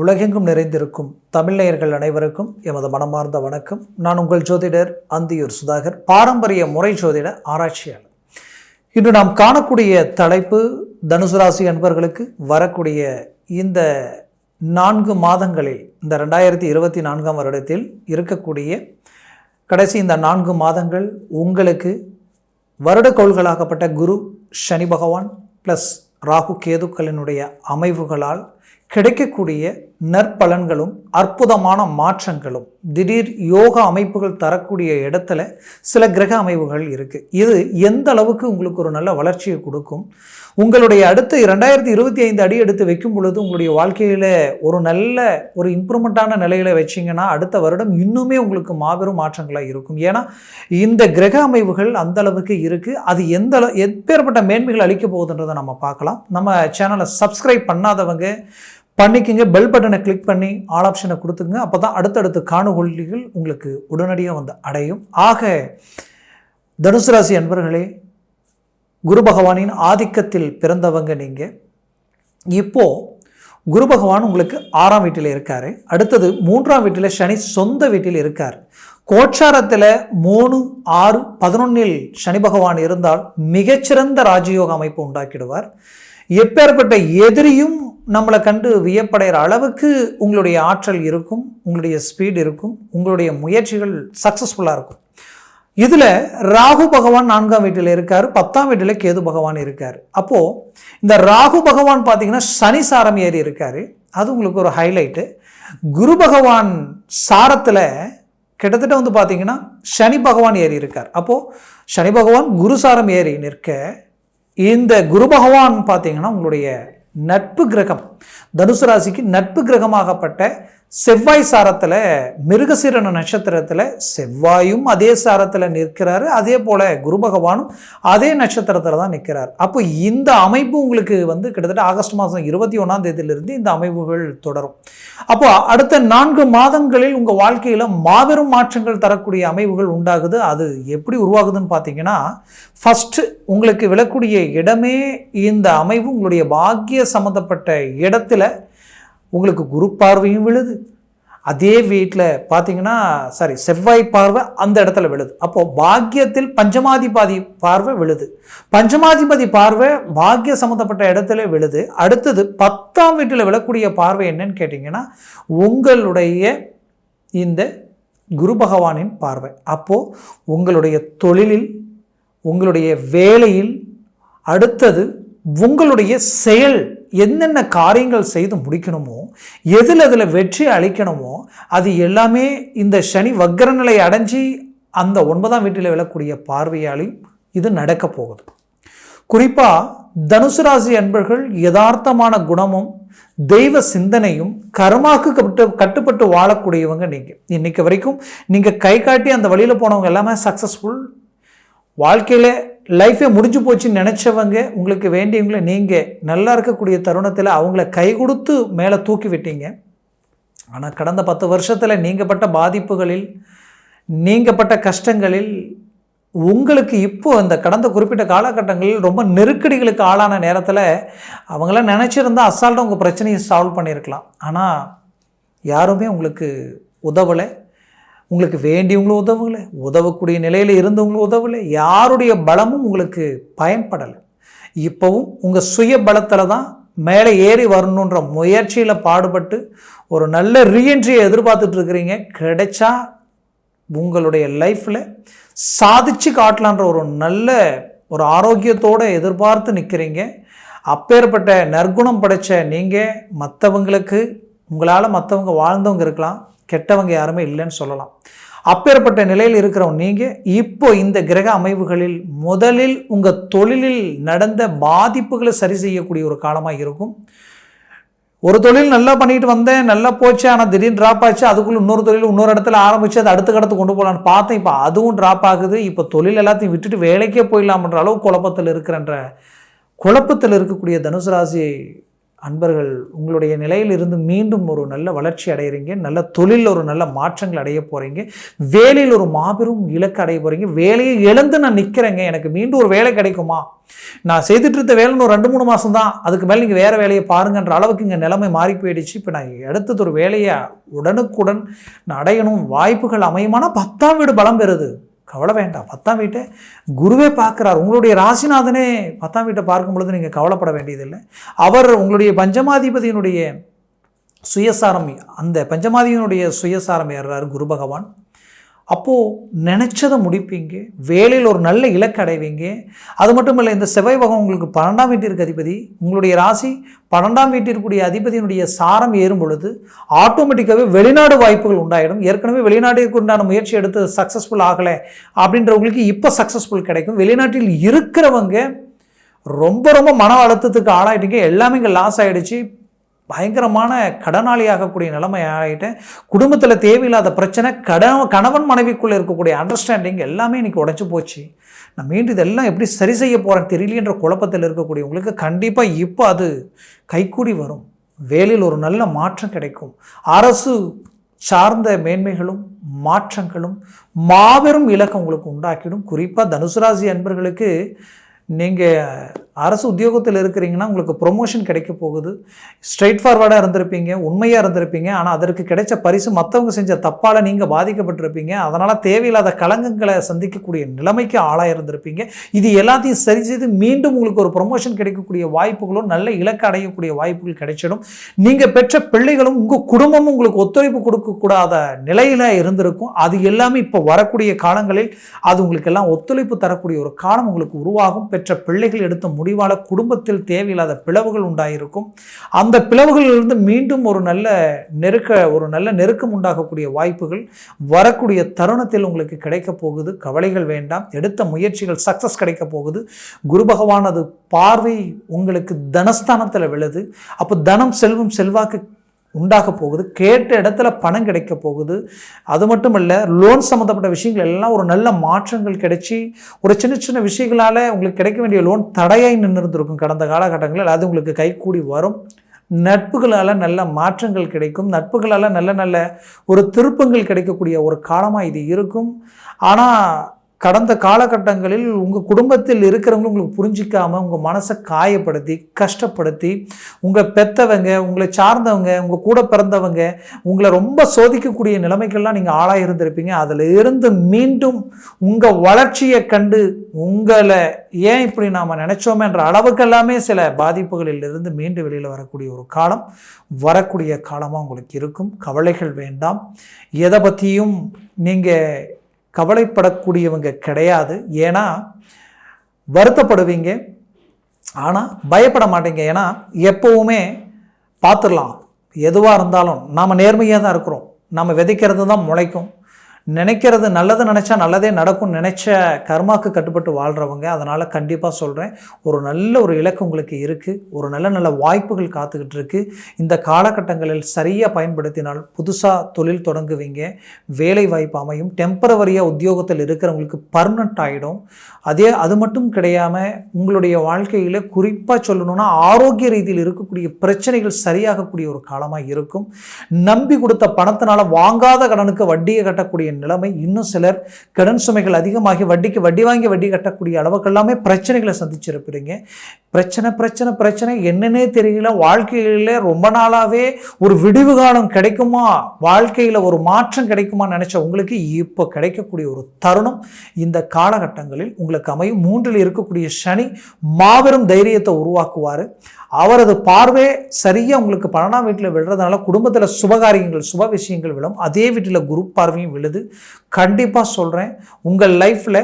உலகெங்கும் நிறைந்திருக்கும் தமிழ்நேயர்கள் அனைவருக்கும் எமது மனமார்ந்த வணக்கம். நான் உங்கள் ஜோதிடர் அந்தியூர் சுதாகர் பாரம்பரிய முறை ஜோதிட ஆராய்ச்சியாளர். இன்று நாம் காணக்கூடிய தலைப்பு தனுசு ராசி அன்பர்களுக்கு வரக்கூடிய இந்த நான்கு மாதங்களில் இந்த ரெண்டாயிரத்தி இருபத்தி நான்காம் வருடத்தில் இருக்கக்கூடிய கடைசி இந்த நான்கு மாதங்கள் உங்களுக்கு வருடக்கோள்களாகப்பட்ட குரு சனி பகவான் ப்ளஸ் ராகு கேதுக்களினுடைய அமைவுகளால் கிடைக்கக்கூடிய நற்பலன்களும் அற்புதமான மாற்றங்களும் திடீர் யோகா அமைப்புகள் தரக்கூடிய இடத்துல சில கிரக அமைவுகள் இருக்குது இது எந்த அளவுக்கு உங்களுக்கு ஒரு நல்ல வளர்ச்சியை கொடுக்கும்? உங்களுடைய அடுத்த இரண்டாயிரத்தி இருபத்தி ஐந்து அடி எடுத்து வைக்கும் பொழுது உங்களுடைய வாழ்க்கையில் ஒரு நல்ல ஒரு இம்ப்ரூவ்மெண்ட்டான நிலையில் வச்சிங்கன்னா அடுத்த வருடம் இன்னுமே உங்களுக்கு மாபெரும் மாற்றங்களாக இருக்கும். ஏன்னா இந்த கிரக அமைவுகள் அந்த அளவுக்கு இருக்குது அது எந்த அளவு எப்பேற்பட்ட மேன்மைகள் அளிக்க போகுதுன்றதை நம்ம பார்க்கலாம். நம்ம சேனலை சப்ஸ்கிரைப் பண்ணாதவங்க பண்ணிக்கிங்க பெல் பட்டனை கிளிக் பண்ணி ஆல் ஆப்ஷனை கொடுத்துங்க அப்போ தான் அடுத்தடுத்த காணொலிகள் உங்களுக்கு உடனடியாக வந்து அடையும். ஆக தனுசு ராசி அன்பர்களே குரு பகவானின் ஆதிக்கத்தில் பிறந்தவங்க நீங்கள் இப்போது குரு பகவான் உங்களுக்கு ஆறாம் வீட்டில் இருக்கார். அடுத்தது மூன்றாம் வீட்டில் சனி சொந்த வீட்டில் இருக்கார். கோச்சாரத்தில் மூணு ஆறு பதினொன்னில் சனி பகவான் இருந்தால் மிகச்சிறந்த ராஜயோக அமைப்பு உண்டாக்கிடுவார். எப்பேற்பட்ட எதிரியும் நம்மளை கண்டு வியப்படைகிற அளவுக்கு உங்களுடைய ஆற்றல் இருக்கும் உங்களுடைய ஸ்பீட் இருக்கும் உங்களுடைய முயற்சிகள் சக்ஸஸ்ஃபுல்லாக இருக்கும். இதில் ராகு பகவான் நான்காம் வீட்டில் இருக்கார் பத்தாம் வீட்டில் கேது பகவான் இருக்கார். அப்போது இந்த ராகு பகவான் பார்த்தீங்கன்னா சனி சாரம் ஏறி இருக்கார். அது உங்களுக்கு ஒரு ஹைலைட்டு குரு பகவான் சாரத்தில் கிட்டத்தட்ட வந்து பார்த்திங்கன்னா சனி பகவான் ஏறி இருக்கார். அப்போது சனி பகவான் குரு சாரம் ஏறி நிற்க இந்த குரு பகவான் பார்த்தீங்கன்னா உங்களுடைய நட்பு கிரகம். தனுசு ராசிக்கு நட்பு கிரகமாகப்பட்ட செவ்வாய் சாரத்தில் மிருகசீரன நட்சத்திரத்தில் செவ்வாயும் அதே சாரத்தில் நிற்கிறாரு. அதே போல் குரு பகவானும் அதே நட்சத்திரத்தில் தான் நிற்கிறார். அப்போ இந்த அமைப்பு உங்களுக்கு வந்து கிட்டத்தட்ட ஆகஸ்ட் மாதம் இருபத்தி ஒன்றாம் தேதியிலிருந்து இந்த அமைப்புகள் தொடரும். அப்போ அடுத்த நான்கு மாதங்களில் உங்கள் வாழ்க்கையில் மாபெரும் மாற்றங்கள் தரக்கூடிய அமைவுகள் உண்டாகுது. அது எப்படி உருவாகுதுன்னு பார்த்தீங்கன்னா ஃபஸ்ட்டு உங்களுக்கு விழக்கூடிய இடமே இந்த அமைவு உங்களுடைய பாக்கிய சம்மந்தப்பட்ட இடத்துல உங்களுக்கு குரு பார்வையும் விழுது. அதே வீட்டில் பார்த்தீங்கன்னா சாரி செவ்வாய் பார்வை அந்த இடத்துல விழுது. அப்போது பாக்கியத்தில் பஞ்சமாதிபாதி பார்வை விழுது. பஞ்சமாதிபதி பார்வை பாக்கிய சம்மந்தப்பட்ட இடத்துல விழுது. அடுத்தது பத்தாம் வீட்டில் விழக்கூடிய பார்வை என்னன்னு கேட்டிங்கன்னா உங்களுடைய இந்த குரு பகவானின் பார்வை. அப்போது உங்களுடைய தொழிலில் உங்களுடைய வேலையில் அடுத்தது உங்களுடைய செயல் என்னென்ன காரியங்கள் செய்து முடிக்கணுமோ எதில் அதில் வெற்றி அளிக்கணுமோ அது எல்லாமே இந்த சனி வக்கர நிலை அடைஞ்சி அந்த ஒன்பதாம் வீட்டில் விழக்கூடிய பார்வையாலையும் இது நடக்க போகுது. குறிப்பாக தனுசு ராசி அன்பர்கள் யதார்த்தமான குணமும் தெய்வ சிந்தனையும் கர்மாக்கு கட்டு கட்டுப்பட்டு வாழக்கூடியவங்க நீங்கள் இன்றைக்கு வரைக்கும் நீங்கள் கை காட்டி அந்த வழியில் போனவங்க எல்லாமே சக்ஸஸ்ஃபுல் வாழ்க்கையில் லைஃபே முடிஞ்சு போச்சுன்னு நினச்சவங்க உங்களுக்கு வேண்டியவங்களை நீங்கள் நல்லா இருக்கக்கூடிய தருணத்தில் அவங்கள கை கொடுத்து மேலே தூக்கி விட்டீங்க. ஆனால் கடந்த பத்து வருஷத்தில் நீங்கள் பட்ட பாதிப்புகளில் நீங்கள் பட்ட கஷ்டங்களில் உங்களுக்கு இப்போ அந்த கடந்த குறிப்பிட்ட காலகட்டங்களில் ரொம்ப நெருக்கடிகளுக்கு ஆளான நேரத்தில் அவங்களாம் நினச்சிருந்தா அசால்ட்டாக உங்கள் பிரச்சனையை சால்வ் பண்ணியிருக்கலாம். ஆனால் யாருமே உங்களுக்கு உதவலை. உங்களுக்கு வேண்டியவங்களும் உதவலை உதவக்கூடிய நிலையில் இருந்தவங்களும் உதவலை. யாருடைய பலமும் உங்களுக்கு பயன்படலை. இப்போவும் உங்கள் சுய பலத்தில் தான் மேலே ஏறி வரணுன்ற முயற்சியில் பாடுபட்டு ஒரு நல்ல ரீஎன்ட்ரியை எதிர்பார்த்துட்டு இருக்கிறீங்க. கிடைச்சா உங்களுடைய லைஃப்பில் சாதிச்சு காட்டலான்ற ஒரு நல்ல ஒரு ஆரோக்கியத்தோடு எதிர்பார்த்து நிற்கிறீங்க அப்பேற்பட்ட நற்குணம் படைத்த நீங்கள் மற்றவங்களுக்கு உங்களால் மற்றவங்க வாழ்ந்தவங்க இருக்கலாம். கெட்டவங்க யாருமே இல்லைன்னு சொல்லலாம். அப்பேற்பட்ட நிலையில் இருக்கிறவங்க நீங்கள் இப்போ இந்த கிரக அமைவுகளில் முதலில் உங்கள் தொழிலில் நடந்த பாதிப்புகளை சரி செய்யக்கூடிய ஒரு காலமாக இருக்கும். ஒரு தொழில் நல்லா பண்ணிட்டு வந்தேன் நல்லா போச்சு ஆனால் திடீர்னு ட்ராப் ஆச்சு அதுக்குள்ளே இன்னொரு தொழில் இன்னொரு இடத்துல ஆரம்பித்து அது அடுத்த கடத்து கொண்டு போகலான்னு பார்த்தேன். இப்போ அதுவும் ட்ராப் ஆகுது. இப்போ தொழில் எல்லாத்தையும் விட்டுட்டு வேலைக்கே போயிடலாம்ன்ற அளவு குழப்பத்தில் இருக்கிறன்ற குழப்பத்தில் இருக்கக்கூடிய தனுசு ராசி அன்பர்கள் உங்களுடைய நிலையில் இருந்து மீண்டும் ஒரு நல்ல வளர்ச்சி அடைகிறீங்க நல்ல தொழிலில் ஒரு நல்ல மாற்றங்கள் அடைய போகிறீங்க வேலையில் ஒரு மாபெரும் இலக்கு அடைய போகிறீங்க வேலையை இழந்து நான் நிற்கிறேங்க எனக்கு மீண்டும் ஒரு வேலை கிடைக்குமா? நான் செய்துட்டு இருந்த வேலைன்னு ஒரு ரெண்டு மூணு மாதம் தான் அதுக்கு மேலே நீங்கள் வேறு வேலையை பாருங்கன்ற அளவுக்கு இங்கே நிலைமை மாறி போயிடுச்சு இப்போ நான் எடுத்தது ஒரு வேலையை உடனுக்குடன் நான் அடையணும் வாய்ப்புகள் அமையுமானால் பத்தாம் வீடு பலம் பெறுது. கவலை வேண்டாம். பத்தாம் வீட்டை குருவே பார்க்குறார். உங்களுடைய ராசிநாதனே பத்தாம் வீட்டை பார்க்கும் பொழுது நீங்கள் கவலைப்பட வேண்டியதில்லை. அவர் உங்களுடைய பஞ்சமாதிபதியினுடைய சுயசாரம் அந்த பஞ்சமாதியினுடைய சுயசாரம் ஏறுறார் குரு பகவான். அப்போது நினச்சதை முடிப்பீங்க. வேலையில் ஒரு நல்ல இலக்கு அடைவீங்க. அது மட்டும் இல்லை இந்த செவ்வாய் பகவான் உங்களுக்கு பன்னெண்டாம் வீட்டிற்கு அதிபதி உங்களுடைய ராசி பன்னெண்டாம் வீட்டிற்குரிய அதிபதியினுடைய சாரம் ஏறும் பொழுது ஆட்டோமேட்டிக்காகவே வெளிநாடு வாய்ப்புகள் உண்டாயிடும். ஏற்கனவே வெளிநாட்டிற்கு உண்டான முயற்சி எடுத்து சக்ஸஸ்ஃபுல் ஆகலை அப்படின்றவங்களுக்கு இப்போ சக்ஸஸ்ஃபுல் கிடைக்கும். வெளிநாட்டில் இருக்கிறவங்க ரொம்ப ரொம்ப மன அழுத்தத்துக்கு ஆளாயிட்டீங்க. எல்லாமே இங்கே லாஸ் ஆகிடுச்சு பயங்கரமான கடனாளியாகக்கூடிய நிலைமை ஆகிட்டேன் குடும்பத்தில் தேவையில்லாத பிரச்சனை கடன் கணவன் மனைவிக்குள்ளே இருக்கக்கூடிய அண்டர்ஸ்டாண்டிங் எல்லாமே இன்றைக்கி உடஞ்சி போச்சு. நான் மீண்டும் இதெல்லாம் எப்படி சரி செய்ய போகிறேன் தெரியலன்ற குழப்பத்தில் இருக்கக்கூடியவங்களுக்கு கண்டிப்பாக இப்போ அது கைக்கூடி வரும். வேலையில் ஒரு நல்ல மாற்றம் கிடைக்கும். அரசு சார்ந்த மேன்மைகளும் மாற்றங்களும் மாபெரும் இலக்கம் உங்களுக்கு உண்டாக்கிடும். குறிப்பாக தனுசு ராசி அன்பர்களுக்கு நீங்கள் அரசு உத்தியோகத்தில் இருக்கிறீங்கன்னா உங்களுக்கு ப்ரொமோஷன் கிடைக்க போகுது. ஸ்ட்ரைட் ஃபார்வர்டாக இருந்திருப்பீங்க உண்மையாக இருந்திருப்பீங்க. ஆனால் அதற்கு கிடைச்ச பரிசு மற்றவங்க செஞ்ச தப்பால் நீங்கள் பாதிக்கப்பட்டிருப்பீங்க. அதனால் தேவையில்லாத களங்கங்களை சந்திக்கக்கூடிய நிலைமைக்கு ஆளாக இருந்திருப்பீங்க. இது எல்லாத்தையும் சரி செய்து மீண்டும் உங்களுக்கு ஒரு ப்ரொமோஷன் கிடைக்கக்கூடிய வாய்ப்புகளும் நல்ல இலக்கு அடையக்கூடிய வாய்ப்புகள் கிடைச்சிடும். நீங்கள் பெற்ற பிள்ளைகளும் உங்கள் குடும்பமும் உங்களுக்கு ஒத்துழைப்பு கொடுக்கக்கூடாத நிலையில் இருந்திருக்கும். அது எல்லாமே இப்போ வரக்கூடிய காலங்களில் அது உங்களுக்கு எல்லாம் ஒத்துழைப்பு தரக்கூடிய ஒரு காலம் உங்களுக்கு உருவாகும். பெற்ற பிள்ளைகள் எடுத்த முடிவால் குடும்பத்தில் தேவையில்லாத பிளவுகள் உண்டாயிருக்கும். அந்த பிளவுகளிலிருந்து மீண்டும் ஒரு நல்ல நெருக்க ஒரு நல்ல நெருக்கம் உண்டாகக்கூடிய வாய்ப்புகள் வரக்கூடிய தருணத்தில் உங்களுக்கு கிடைக்க போகுது. கவலைகள் வேண்டாம். எடுத்த முயற்சிகள் சக்ஸஸ் கிடைக்க போகுது. குரு பகவானது பார்வை உங்களுக்கு தனஸ்தானத்தில் விழுது. அப்போ தனம் செல்வம் செல்வாக்கு உண்டாக போகுது கேட்ட இடத்துல பணம் கிடைக்க போகுது. அது மட்டும் இல்லை லோன் சம்மந்தப்பட்ட விஷயங்கள் எல்லாம் ஒரு நல்ல மாற்றங்கள் கிடைச்சி ஒரு சின்ன சின்ன விஷயங்களால் உங்களுக்கு கிடைக்க வேண்டிய லோன் தடையாய் நின்று இருந்திருக்கும் கடந்த காலகட்டங்களில். அது உங்களுக்கு கைகூடி வரும். நட்புகளால் நல்ல மாற்றங்கள் கிடைக்கும். நட்புகளால் நல்ல நல்ல ஒரு திருப்பங்கள் கிடைக்கக்கூடிய ஒரு காலமாக இது இருக்கும். ஆனால் கடந்த காலகட்டங்களில் உங்கள் குடும்பத்தில் இருக்கிறவங்களும் உங்களுக்கு புரிஞ்சிக்காமல் உங்கள் மனசை காயப்படுத்தி கஷ்டப்படுத்தி உங்கள் பெற்றவங்க உங்களை சார்ந்தவங்க உங்கள் கூட பிறந்தவங்க உங்களை ரொம்ப சோதிக்கக்கூடிய நிலைமைகள்லாம் நீங்கள் ஆளாக இருந்திருப்பீங்க. அதில் இருந்து மீண்டும் உங்கள் வளர்ச்சியை கண்டு உங்களை ஏன் இப்படி நாம் நினச்சோமேன்ற அளவுக்கு எல்லாமே சில பாதிப்புகளில் இருந்து மீண்டு வெளியில் வரக்கூடிய ஒரு காலம் வரக்கூடிய காலமாக உங்களுக்கு இருக்கும். கவலைகள் வேண்டாம். எதை பற்றியும் நீங்கள் கவலைப்படக்கூடியவங்க கிடையாது. ஏன்னா வருத்தப்படுவீங்க. ஆனால் பயப்பட மாட்டீங்க. ஏன்னா எப்போவுமே பார்த்துடலாம். எதுவாக இருந்தாலும் நாம் நேர்மையாக தான் இருக்கிறோம். நம்ம விதைக்கிறது தான் முளைக்கும். நினைக்கிறது நல்லது நினச்சா நல்லதே நடக்கும் நினச்ச கர்மாக்கு கட்டுப்பட்டு வாழ்கிறவங்க அதனால் கண்டிப்பாக சொல்கிறேன் ஒரு நல்ல ஒரு இலக்கு உங்களுக்கு இருக்குது ஒரு நல்ல நல்ல வாய்ப்புகள் காத்துக்கிட்டு இருக்குது இந்த காலகட்டங்களில் சரியாக பயன்படுத்தினால் புதுசாக தொழில் தொடங்குவீங்க வேலை வாய்ப்பு அமையும் டெம்பரவரியாக உத்தியோகத்தில் இருக்கிறவங்களுக்கு பர்மனண்ட் ஆகிடும் அதே அது மட்டும் கிடையாமல் உங்களுடைய வாழ்க்கையில் குறிப்பாக சொல்லணும்னா ஆரோக்கிய ரீதியில் இருக்கக்கூடிய பிரச்சனைகள் சரியாகக்கூடிய ஒரு காலமாக இருக்கும். நம்பி கொடுத்த பணத்தினால் வாங்காத கடனுக்கு வட்டியை கட்டக்கூடிய நிலைமை இன்னும் சிலர் கடன் சுமைகள் அதிகமாகி வட்டிக்கு வட்டி வாங்கி வட்டி கட்டக்கூடிய அளவுக்கு எல்லாமே பிரச்சனைகளை சந்திச்சிருப்பீங்க பிரச்சனை பிரச்சனை பிரச்சனை. என்னன்னே தெரியல. வாழ்க்கையில் ரொம்ப நாளாகவே ஒரு விடிவு காலம் கிடைக்குமா? வாழ்க்கையில் ஒரு மாற்றம் கிடைக்குமா நினச்ச உங்களுக்கு இப்போ கிடைக்கக்கூடிய ஒரு தருணம் இந்த காலகட்டங்களில் உங்களுக்கு அமையும். மூன்றில் இருக்கக்கூடிய சனி மாபெரும் தைரியத்தை உருவாக்குவார். அவரது பார்வை சரியாக உங்களுக்கு பன்னெண்டாம் வீட்டில் விழுறதுனால குடும்பத்தில் சுபகாரியங்கள் சுப விஷயங்கள் விழும். அதே வீட்டில் குரு பார்வையும் விழுது. கண்டிப்பாக சொல்கிறேன் உங்கள் லைஃப்பில்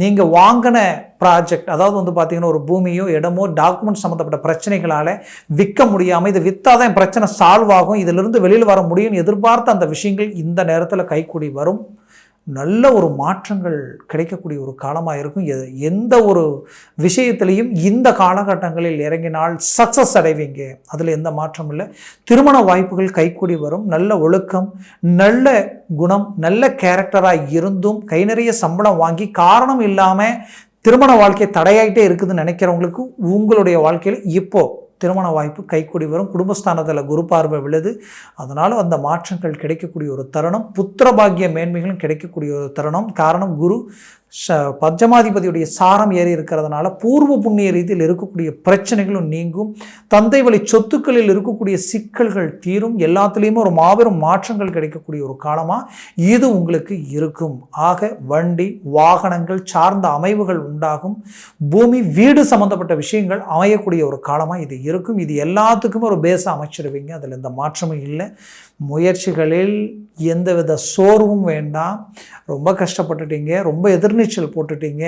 நீங்கள் வாங்கின ப்ராஜெக்ட் அதாவது வந்து பார்த்தீங்கன்னா ஒரு பூமியோ இடமோ டாக்குமெண்ட் சம்மந்தப்பட்ட பிரச்சனைகளால் விற்க முடியாமல் இது விற்றாதான் பிரச்சனை சால்வ் ஆகும். இதிலிருந்து வெளியில் வர முடியும்னு எதிர்பார்த்த அந்த விஷயங்கள் இந்த நேரத்தில் கைக்கூடி வரும். நல்ல ஒரு மாற்றங்கள் கிடைக்கக்கூடிய ஒரு காலமாக இருக்கும். எந்த ஒரு விஷயத்திலையும் இந்த காலகட்டங்களில் இறங்கினால் சக்ஸஸ் அடைவீங்க. அதில் எந்த மாற்றம் இல்லை. திருமண வாய்ப்புகள் கைக்கூடி வரும். நல்ல ஒழுக்கம் நல்ல குணம் நல்ல கேரக்டராக இருந்தும் கை நிறைய சம்பளம் வாங்கி காரணம் இல்லாமல் திருமண வாழ்க்கை தடையாயிட்டே இருக்குதுன்னு நினைக்கிறவங்களுக்கு உங்களுடைய வாழ்க்கையில் இப்போது திருமண வாய்ப்பு கைக்கூடி வரும். குடும்பஸ்தானத்தில் குரு பார்வை விழுது. அதனால் அந்த மாற்றங்கள் கிடைக்கக்கூடிய ஒரு தருணம். புத்திர பாக்கிய மேன்மைகளும் கிடைக்கக்கூடிய ஒரு தருணம். காரணம் குரு. பஞ்சமாதிபதியுடைய சாரம் ஏறி இருக்கிறதுனால பூர்வ புண்ணிய ரீதியில் இருக்கக்கூடிய பிரச்சனைகளும் நீங்கும். தந்தை வழி சொத்துக்களில் இருக்கக்கூடிய சிக்கல்கள் தீரும். எல்லாத்துலேயுமே ஒரு மாபெரும் மாற்றங்கள் கிடைக்கக்கூடிய ஒரு காலமாக இது உங்களுக்கு இருக்கும். ஆக வண்டி வாகனங்கள் சார்ந்த அமைவுகள் உண்டாகும். பூமி வீடு சம்பந்தப்பட்ட விஷயங்கள் அமையக்கூடிய ஒரு காலமாக இது இருக்கும். இது எல்லாத்துக்குமே ஒரு பேஸை அமைச்சிடுவீங்க அதில் எந்த மாற்றமும் இல்லை. முயற்சிகளில் எந்தவித சோர்வும் வேண்டாம். ரொம்ப கஷ்டப்பட்டுட்டீங்க. ரொம்ப எதிர் எதிர்நீச்சல் போட்டுட்டீங்க.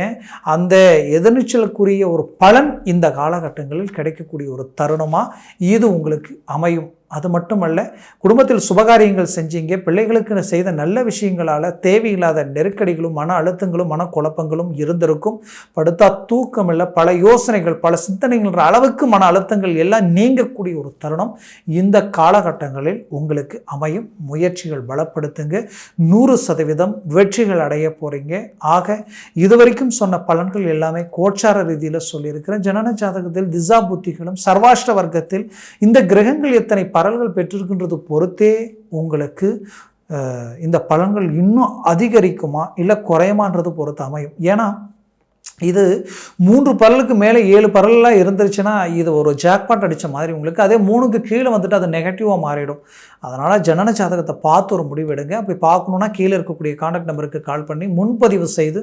அந்த எதிர்நீச்சலுக்குரிய ஒரு பலன் இந்த காலகட்டங்களில் கிடைக்கக்கூடிய ஒரு தருணமாக இது உங்களுக்கு அமையும். அது மட்டுமல்ல குடும்பத்தில் சுபகாரியங்கள் செஞ்சீங்க பிள்ளைகளுக்கு செய்த நல்ல விஷயங்களால் தேவையில்லாத நெருக்கடிகளும் மன அழுத்தங்களும் மனக்குழப்பங்களும் இருந்திருக்கும். படுத்தா தூக்கம் இல்லை பல யோசனைகள் பல சிந்தனைகள் அளவுக்கு மன அழுத்தங்கள் எல்லாம் நீங்கக்கூடிய ஒரு தருணம். இந்த காலகட்டங்களில் உங்களுக்கு அமையும். முயற்சிகள் பலப்படுத்துங்க. நூறு சதவீதம் வெற்றிகள் அடைய போகிறீங்க ஆக இதுவரைக்கும் சொன்ன பலன்கள் எல்லாமே கோச்சார ரீதியில் சொல்லியிருக்கிறேன். ஜனன ஜாதகத்தில் திசா புத்திகளும் சர்வாஷ்ட வர்க்கத்தில் இந்த கிரகங்கள் எத்தனை பலன்கள் பெற்றிருக்கின்றது பொறுத்தே உங்களுக்கு இந்த பலன்கள் இன்னும் அதிகரிக்குமா இல்லை குறையுமான்றது பொறுத்து அமையும். ஏன்னா இது மூன்று பரலுக்கு மேலே ஏழு பரல்லாம் இருந்துருச்சுன்னா இது ஒரு ஜாக்பாட் அடித்த மாதிரி உங்களுக்கு. அதே மூணுக்கு கீழே வந்துட்டு அது நெகட்டிவாக மாறிடும். அதனால் ஜனன ஜாதகத்தை பார்த்து ஒரு முடிவெடுங்க அப்படி பார்க்கணுன்னா கீழே இருக்கக்கூடிய காண்டாக்ட் நம்பருக்கு கால் பண்ணி முன்பதிவு செய்து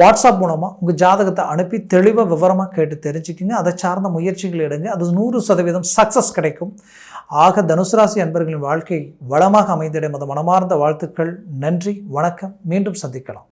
வாட்ஸ்அப் மூலமாக உங்கள் ஜாதகத்தை அனுப்பி தெளிவாக விவரமாக கேட்டு தெரிஞ்சுக்கிங்க. அதை சார்ந்த முயற்சிகள் எடுங்க. அது நூறு சதவீதம் சக்ஸஸ் கிடைக்கும். ஆக தனுசு ராசி அன்பர்களின் வாழ்க்கை வளமாக அமைந்திடும் மத மனமார்ந்த வாழ்த்துக்கள். நன்றி வணக்கம். மீண்டும் சந்திக்கலாம்.